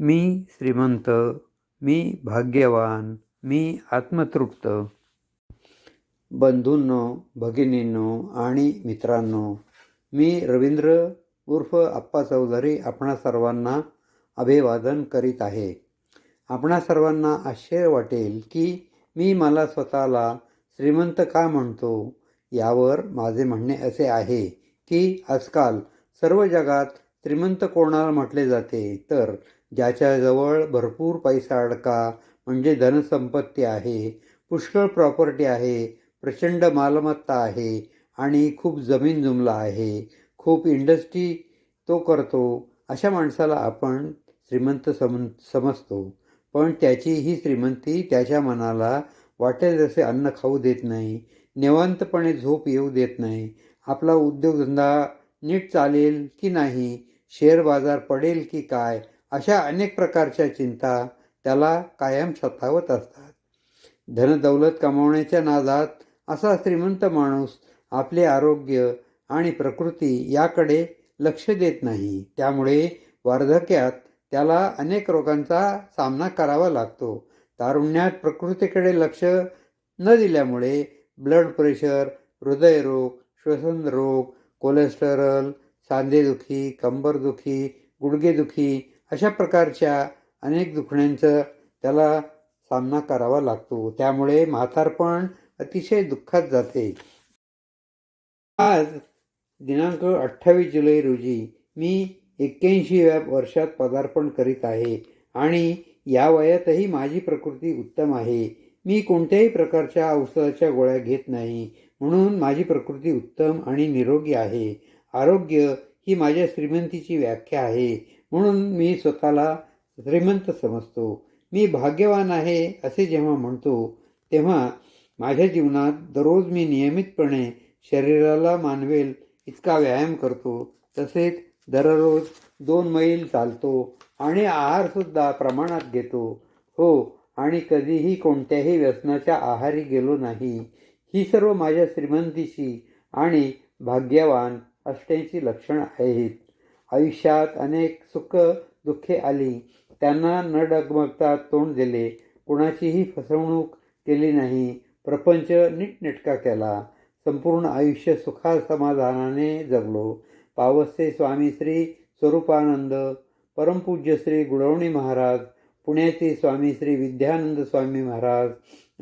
मी श्रीमंत मी भाग्यवान मी आत्मतृप्त. बंधूंनो भगिनींनो आणि मित्रांनो मी रवींद्र उर्फ आप्पा चौधरी आपणा सर्वांना अभिवादन करीत आहे. आपणा सर्वांना आश्चर्य वाटेल की मी मला स्वतःला श्रीमंत का म्हणतो? यावर माझे म्हणणे असे आहे की आजकाल सर्व जगात श्रीमंत कोणाला म्हटले जाते? तर ज्याच्याजवळ भरपूर पैसा अडका म्हणजे धनसंपत्ती आहे पुष्कळ प्रॉपर्टी आहे प्रचंड मालमत्ता आहे आणि खूप जमीन जुमला आहे खूप इंडस्ट्री तो करतो अशा माणसाला आपण श्रीमंत सम समजतो. पण त्याची ही श्रीमंती त्याच्या मनाला वाटेल जसे अन्न खाऊ देत नाही निवांतपणे झोप येऊ देत नाही आपला उद्योगधंदा नीट चालेल की नाही शेअर बाजार पडेल की काय अशा अनेक प्रकारच्या चिंता त्याला कायम सतावत असतात. धनदौलत कमावण्याच्या नादात असा श्रीमंत माणूस आपले आरोग्य आणि प्रकृती याकडे लक्ष देत नाही. त्यामुळे वार्धक्यात त्याला अनेक रोगांचा सामना करावा लागतो. तारुण्यात प्रकृतीकडे लक्ष न दिल्यामुळे ब्लड प्रेशर हृदयरोग श्वसन रोग कोलेस्टेरॉल सांधेदुखी कंबरदुखी गुडघेदुखी अशा प्रकारच्या अनेक दुखण्यांचं त्याला सामना करावा लागतो. त्यामुळे म्हातारपण अतिशय दुःखात जाते. आज दिनांक अठ्ठावीस जुलै रोजी मी एक्क्याऐंशी वर्षात पदार्पण करीत आहे आणि या वयातही माझी प्रकृती उत्तम आहे. मी कोणत्याही प्रकारच्या औषधाच्या गोळ्या घेत नाही म्हणून माझी प्रकृती उत्तम आणि निरोगी आहे. आरोग्य ही माझ्या श्रीमंतीची व्याख्या आहे. म्हणून मी स्वतःला श्रीमंत समजतो. मी भाग्यवान आहे असे जेव्हा म्हणतो तेव्हा माझ्या जीवनात दररोज मी नियमितपणे शरीराला मानवेल इतका व्यायाम करतो. तसेच दररोज दोन मैल चालतो आणि आहारसुद्धा प्रमाणात घेतो. हो आणि कधीही कोणत्याही व्यसनाच्या आहारी गेलो नाही. ही सर्व माझ्या श्रीमंतीची आणि भाग्यवान असण्याची लक्षणं आहेत. आयुष्यात अनेक सुख दुःखे आली. त्यांना न डगमगता तोंड दिले. कुणाचीही फसवणूक केली नाही. प्रपंच नीटनेटका केला. संपूर्ण आयुष्य सुखा समाधानाने जगलो. पावसचे स्वामी श्री स्वरूपानंद परमपूज्य श्री गुडवणी महाराज पुण्याचे स्वामी श्री विद्यानंद स्वामी महाराज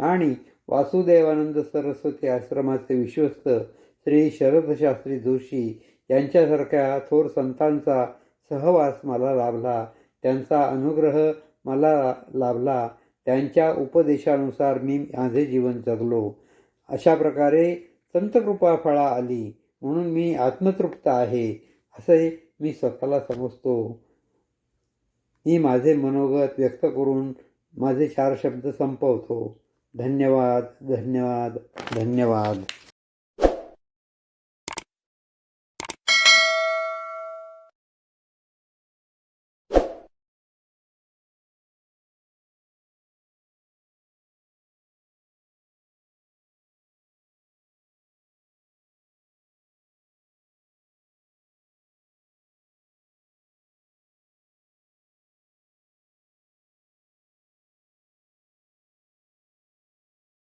आणि वासुदेवानंद सरस्वती आश्रमाचे विश्वस्त श्री शरदशास्त्री जोशी यांच्यासारख्या थोर संतांचा सहवास मला लाभला. त्यांचा अनुग्रह मला लाभला. त्यांच्या उपदेशानुसार मी माझे जीवन जगलो. अशा प्रकारे संतकृपा फळा आली. म्हणून मी आत्मतृप्त आहे असे मी स्वतःला समजतो. मी माझे मनोगत व्यक्त करून माझे चार शब्द संपवतो. धन्यवाद धन्यवाद धन्यवाद.